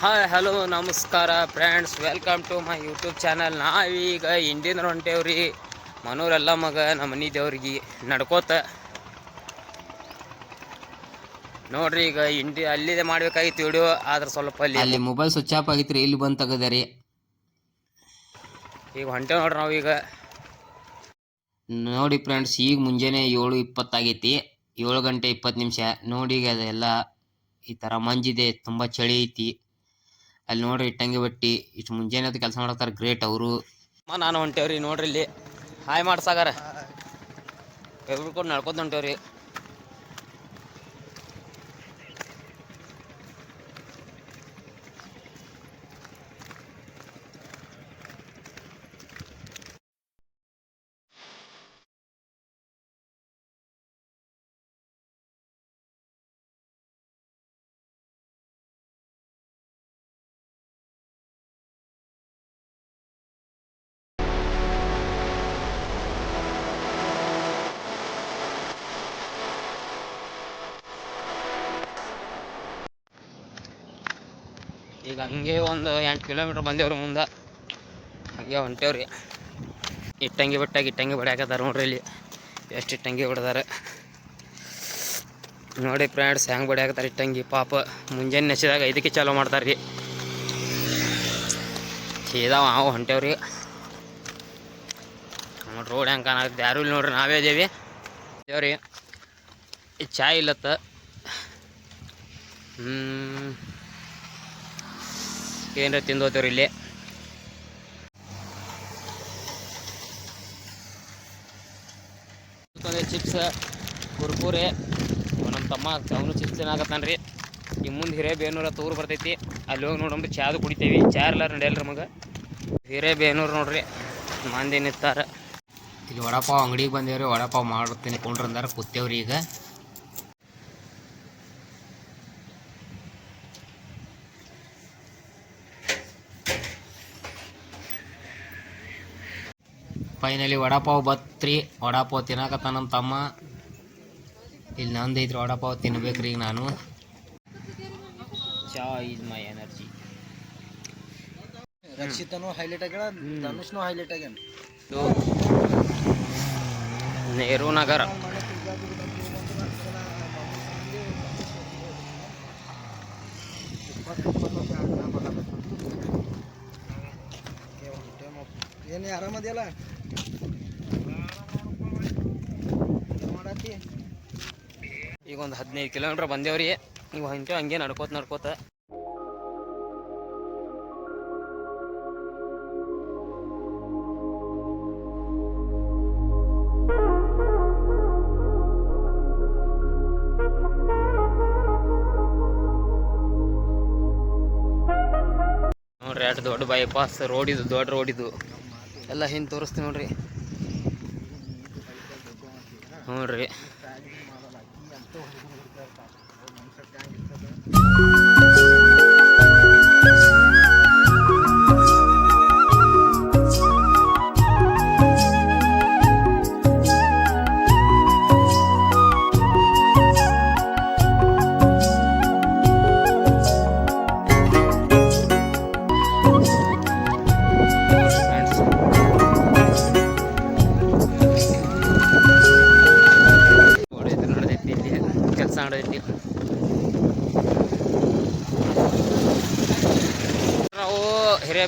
Hi hello ನಮಸ್ಕಾರ friends welcome to my YouTube channel ನಾವೀಗ Indian ಹೊಂಟೇವ್ರಿ ಮನೋರೆಲ್ಲ ಮಗ ನಮ್ಮ ಮನೆ ದೇವ್ರಿಗೆ ನಡ್ಕೋತ. ನೋಡ್ರಿ ಈಗ ಇಂಡಿ ಅಲ್ಲಿದೆ ಮಾಡ್ಬೇಕಾಗಿತ್ತು ವಿಡಿಯೋ ಆದ್ರೆ ಸ್ವಲ್ಪ ಅಲ್ಲಿ ಅಲ್ಲಿ ಮೊಬೈಲ್ ಸ್ವಿಚ್ ಆಫ್ ರೀ ಇಲ್ಲಿ ಬಂದು ತೆಗದರಿ. ಈಗ ಹೊಂಟೇವ್ ನೋಡ್ರಿ ನಾವೀಗ. ನೋಡಿ ಫ್ರೆಂಡ್ಸ್ ಈಗ ಮುಂಜಾನೆ ಏಳು ಇಪ್ಪತ್ತಾಗೈತಿ ಏಳು ಗಂಟೆ ಇಪ್ಪತ್ತು ನಿಮಿಷ. ನೋಡಿ ಈಗ ಅದೆಲ್ಲ ಈ ಥರ ಮಂಜಿದೆ ತುಂಬ ಚಳಿ ಐತಿ. ಅಲ್ಲಿ ನೋಡ್ರಿ ಇಟ್ಟಂಗಿ ಬಟ್ಟಿ, ಇಷ್ಟು ಮುಂಜಾನೆ ಅದು ಕೆಲಸ ಮಾಡತ್ತಾರ ಗ್ರೇಟ್ ಅವರು. ನಾನು ಹೊಂಟೇವ್ರಿ ನೋಡ್ರಿ ಇಲ್ಲಿ. ಹಾಯ್ ಮಾಡ್ಸಾಗಾರ. ಕೂಡ ನಡ್ಕೊತ ಹೊಂಟೇವ್ರಿ. ಈಗ ಹಂಗೆ ಒಂದು ಎಂಟು ಕಿಲೋಮೀಟ್ರ್ ಬಂದೇವ್ರಿ ಮುಂದೆ. ಹಂಗೆ ಹೊಂಟೇವ್ರಿ. ಇಟ್ಟಂಗಿ ಬಿಟ್ಟಾಗ ಇಟ್ಟಂಗಿ ಬಡಿಯಾಕತ್ತಾರ ನೋಡ್ರಿ ಇಲ್ಲಿ. ಎಷ್ಟು ಇಟ್ಟಂಗಿ ಬಿಡ್ದಾರೆ ನೋಡಿ ಫ್ರೆಂಡ್ಸ್, ಹೆಂಗೆ ಬಡಿಯಾಕತ್ತಾರ ಇಟ್ಟಂಗಿ. ಪಾಪ ಮುಂಜಾನೆ ನೆಸಿದಾಗ ಇದಕ್ಕೆ ಚಾಲೂ ಮಾಡ್ತಾರೆ ರೀ ಸೀದಾ ನಾವು ಹೊಂಟೇವ್ರಿ. ರೋಡ್ ಹೆಂಗೆ ಕಾಣತ್ತೆ ಯಾರು ಇಲ್ಲಿ ನೋಡ್ರಿ, ನಾವೇ ಇದೇವಿ. ದೇವ್ರಿ ಚಾಯ್ ಇಲ್ಲತ್ತ. ಹ್ಞೂ ಏನಾರ ತಿಂದು ಹೋಗ್ತೇವ್ರಿ ಇಲ್ಲಿ ಚಿಪ್ಸ್ ಕುರ್ಕುರೆ ನಮ್ಮ ತಮ್ಮ ಅವನು ಚಿಪ್ಸ್ ಏನಾಗತ್ತಾನ ರೀ ಈ ಮುಂದೆ ಹಿರೇಬೇನೂರ ತೂರು ಬರ್ತೈತಿ. ಅಲ್ಲಿ ಹೋಗಿ ನೋಡಂಬ್ರಿ ಚಾದು ಕುಡಿತೇವಿ. ಚಾ ಎಲ್ಲ ನಡೆಯಲ್ರಿ ಮಗ. ಹಿರೇಬೇನೂರು ನೋಡ್ರಿ. ಮಂದಿ ನಿಂತಾರ. ಇಲ್ಲಿ ವಡಾಪಾವ್ ಅಂಗಡಿಗೆ ಬಂದೇವ್ರಿ. ವಡಾಪಾವ್ ಮಾಡ್ತೀನಿ ಕೊಂಡ್ರಂದಾರ, ಕೂತೇವ್ರಿ ಈಗ. ಫೈನಲಿ ವಡಾಪಾವ್ ಬತ್ರಿ. ವಡಾಪಾವ್ ತಿನ್ನಕತ್ತ ನಮ್ಮ ತಮ್ಮ. ಇಲ್ಲಿ ನಂದು ಐತ್ರಿ ವಡಾಪಾವ್ ತಿನ್ಬೇಕ್ರಿ ಈಗ ನಾನು. ಚಾ ಇಸ್ ಮೈ ಎನರ್ಜಿ ರಕ್ಷಿತನು ಹೈಲೈಟ್ ಆಗ್ಯಾಳ ಧನುಷ್ನು ಹೈಲೈಟ್ ಆಗ್ಯಾನ. ನೆಹರು ನಗರ. ಏನೇ ಆರಾಮದಿಯಲ್ಲ? ಈಗ ಒಂದು ಹದಿನೈದು ಕಿಲೋಮೀಟ್ರ್ ಬಂದೇವ್ರಿ. ಈಗ ಹಂಗೆ ಹಂಗೆ ನಡ್ಕೋತ ನಡ್ಕೋತ. ನೋಡ್ರಿ, ಅಷ್ಟು ದೊಡ್ಡ ಬೈಪಾಸ್ ರೋಡ್ ಇದು, ದೊಡ್ಡ ರೋಡ್ ಇದು. ಎಲ್ಲ ಹಿಂದೆ ತೋರಿಸ್ತೀನಿ ನೋಡ್ರಿ. ಹ್ಞೂ ಫ್ರೆಂಡ್ಸ್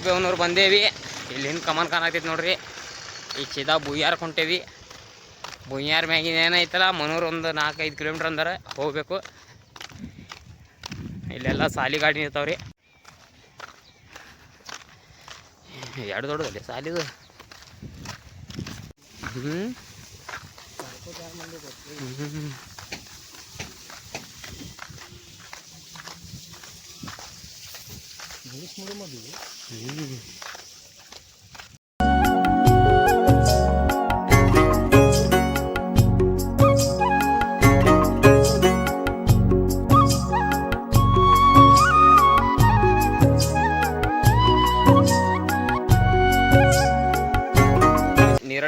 ಹಿರೇಬೇವನೂರು ಬಂದೇವಿ. ಇಲ್ಲಿ ಹಿಂದೆ ಕಮನ್ ನೋಡ್ರಿ. ಈ ಚಿದಾ ಬುಯ್ಯಾರ್ ಹೊಂಟೇವಿ ಬುಯ್ಯಾರ್ ಮ್ಯಾಗಿನ ಏನೈತಲ್ಲ ಮನೂರು ಒಂದು ನಾಲ್ಕೈದು ಕಿಲೋಮೀಟ್ರ್ ಅಂದ್ರೆ ಹೋಗಬೇಕು. ಇಲ್ಲೆಲ್ಲ ಸಾಲಿ ಗಾಡಿ ನಿಂತಾವ್ರಿ. ಎರಡು ದೊಡ್ಡದಲ್ಲಿ ಸಾಲಿದು? ಹ್ಞೂ ಹ್ಮ್. ನೀರಾಡಿ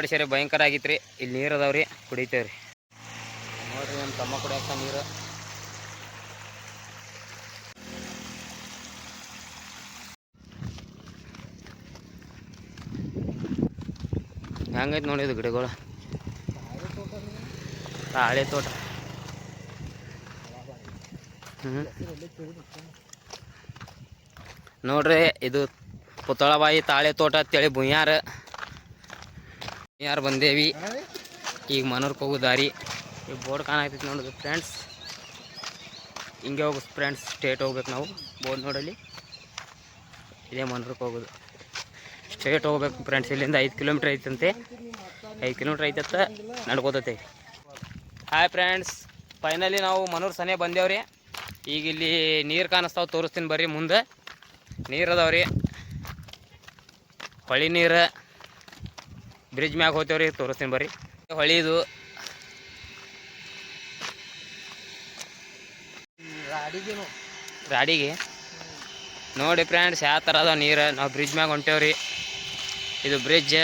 ಸೇರಿ ಭಯಂಕರ ಆಗಿತ್ರಿ. ಇಲ್ಲಿ ನೀರು ಅದಾವ್ರಿ ಕುಡಿತೇವ್ರಿ. ನೋಡ್ರಿ ನಮ್ಮ ತಮ್ಮ ಕುಡಿಯಾಕ ನೀರು. ಹೆಂಗೈತೆ ನೋಡಿ ಇದು ಗಿಡಗಳು. ತಾಳೆ ತೋಟ. ನೋಡ್ರಿ, ಇದು ಪುತಳಬಾಯಿ ತಾಳೆ ತೋಟ ಅಂತೇಳಿ ಬುಯ್ಯಾರ. ಬುಯ್ಯಾರ ಬಂದೇವಿ. ಈಗ ಮನೂರ್ಗೆ ಹೋಗೋ ದಾರಿ. ಈ ಬೋರ್ಡ್ ಕಾಣಾಗ್ತೈತಿ ನೋಡಿದ್ರು ಫ್ರೆಂಡ್ಸ್. ಹಿಂಗೆ ಹೋಗು ಫ್ರೆಂಡ್ಸ್, ಸ್ಟೇಟ್ ಹೋಗ್ಬೇಕು ನಾವು. ಬೋರ್ಡ್ ನೋಡಲಿ ಇದೇ ಮನೂರ್ಗೆ ಹೋಗೋದು. ಸ್ಟ್ರೇಟ್ ಹೋಗ್ಬೇಕು ಫ್ರೆಂಡ್ಸ್ ಇಲ್ಲಿಂದ ಐದು ಕಿಲೋಮೀಟ್ರ್ ಐತಂತೆ. ಐದು ಕಿಲೋಮೀಟ್ರ್ ಐತತ್ತ ನಡ್ಕೋತೈತೆ. ಹಾಯ್ ಫ್ರೆಂಡ್ಸ್ ಫೈನಲಿ ನಾವು ಮನೂರ್ ಸನೆ ಬಂದೇವ್ರಿ. ಈಗ ಇಲ್ಲಿ ನೀರು ಕಾಣಿಸ್ತಾವ, ತೋರಿಸ್ತೀನಿ ಬರ್ರಿ ಮುಂದೆ. ನೀರು ಅದಾವ್ರಿ. ಹೊಳಿ ನೀರು ಬ್ರಿಡ್ಜ್ ಮ್ಯಾಗ ಹೋಗ್ತೇವ್ರಿ, ತೋರಿಸ್ತೀನಿ ಬರ್ರಿ. ಹೊಳಿದು ರಾಡಿಗೆ. ನೋಡಿ ಫ್ರೆಂಡ್ಸ್ ಯಾವ ಥರ ಅದಾವ ನೀರು, ನಾವು ಬ್ರಿಡ್ಜ್ ಮ್ಯಾಗ ಹೊಂಟೇವ್ರಿ. ಇದು ಬ್ರಿಡ್ಜ್.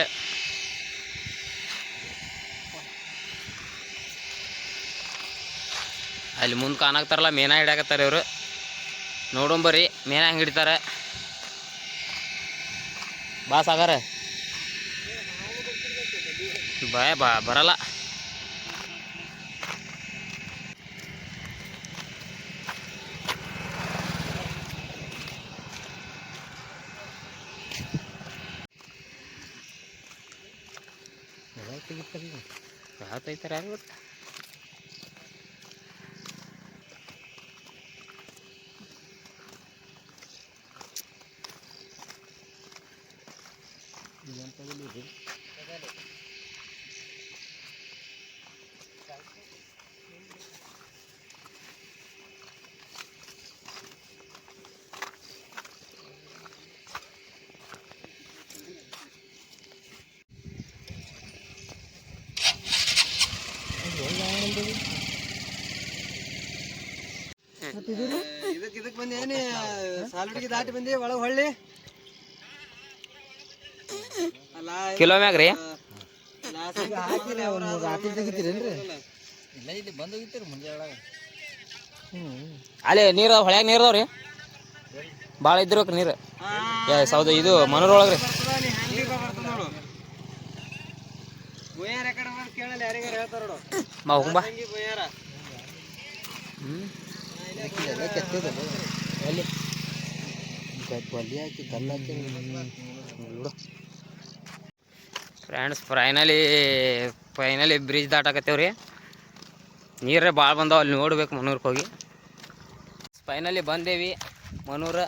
ಅಲ್ಲಿ ಮುಂದೆ ಕಾಣಾಕ್ತಾರಲ್ಲ ಮೇನ ಹಿಡ್ಯಾಕತ್ತಾರ ಇವರು. ನೋಡಂಬರಿ ಮೇನ ಹೆಂಗೆ ಹಿಡಿತಾರೆ. ಬಾ ಸಾಗರ. ಬಾಯ್ ಬಾ, ಬರಲ್ಲ. ಯಾವ ತೆಗಿತಾರೆ ಯಾರು ಗೊತ್ತ ಇದಕ್ಕೆ ಇದಕ್ಕೆ ಬಂದು ಏನು ಸಾಲುಡಿಗೆ ದಾಟಿ ಬಂದಿ ಒಳಗೆ ಹೊಳ್ಳಿ. ಅಲ್ಲ ಕಿಲೋ ಮ್ಯಾಗ ರೀ? ಹಾಕಿಲ್ಲ ರಾತ್ರಿ ತೆಗಿತೀರೇನ್ರಿ? ಇಲ್ಲ ಇಲ್ಲಿ ಬಂದು ಹೋಗಿತ್ತೀರಿ ಮುಂಜಾನೆ ಒಳಗೆ ಅಲ್ಲಿ ನೀರು ಹೊಳ್ಯಾಗ ನೀರು ಅದಾವ ರೀ. ಭಾಳ ಇದ್ದಿರ್ಬೇಕು ನೀರು. ಏ ಸೌದ ಇದು ಮನೂರೊಳಗೆ ರೀ. ಬುಯ್ಯಾರ ಕಡೆ ಬಂದು ಕೇಳಲ್ಲ ಯಾರಿಗಾರ ಹೇಳ್ತಾರ ನೋಡು. ಮಾ ಹೋಗುಂಬಾ ತಂಗಿ ಹ್ಞೂ ಫ್ರೆಂಡ್ಸ್ ಫೈನಲಿ ಫೈನಲಿ ಬ್ರಿಡ್ಜ್ ದಾಟಾಕತ್ತೇವ್ರಿ. ನೀರೇ ಭಾಳ ಬಂದಾವ, ಅಲ್ಲಿ ನೋಡ್ಬೇಕು ಮನೂರ್ಗೆ ಹೋಗಿ. ಫೈನಲಿ ಬಂದೇವಿ ಮನೂರ,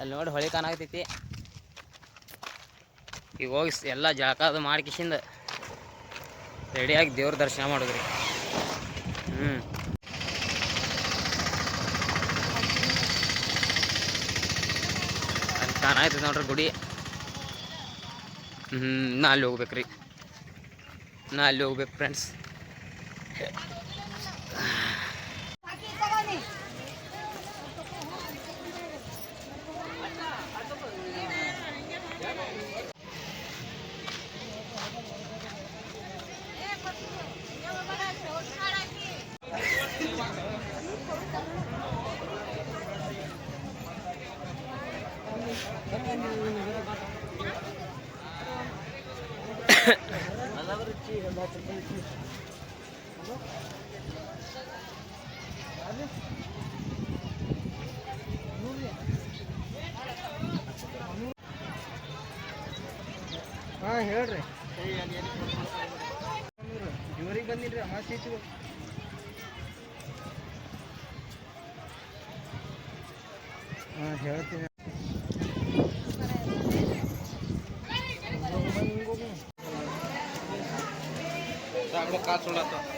ಅಲ್ಲಿ ನೋಡಿ ಹೊಳಿ ಕಾಣಾಕತೈತಿ ಈಗ ಹೋಗಿ ಎಲ್ಲ ಜಳಕ ಅದು ಮಾಡ್ಕಿಸಿಂದ ರೆಡಿಯಾಗಿ ದೇವ್ರ ದರ್ಶನ ಮಾಡಿದ್ರಿ. ಹ್ಞೂ ಅಲ್ಲಿ ಕಾಣಾಯ್ತದ ನೋಡ್ರಿ ಗುಡಿ. ಹ್ಞೂ ನಾ ಅಲ್ಲಿ ಹೋಗ್ಬೇಕು ರೀ ನಾ ಅಲ್ಲಿ ಹೋಗ್ಬೇಕು ಫ್ರೆಂಡ್ಸ್ ಹಾ ಹೇಳ್ರಿ. ಜೋರಿಗೆ ಬಂದಿಲ್ರಿ ಅಮಾಸಿ ಹೆಚ್ಚು ಹಾ ಹೇಳ್ತೀನಿ. magkasulat to. Oh.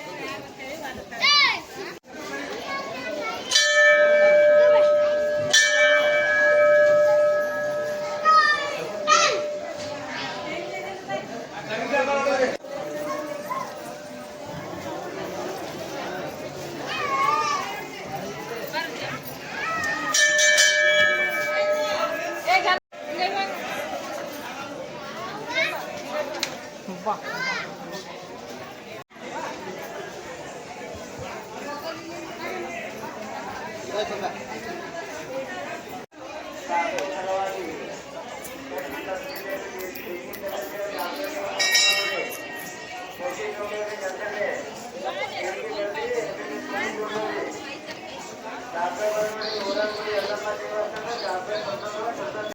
তারপরে ওরা করে এলাকা থেকে আপনারা তারপরে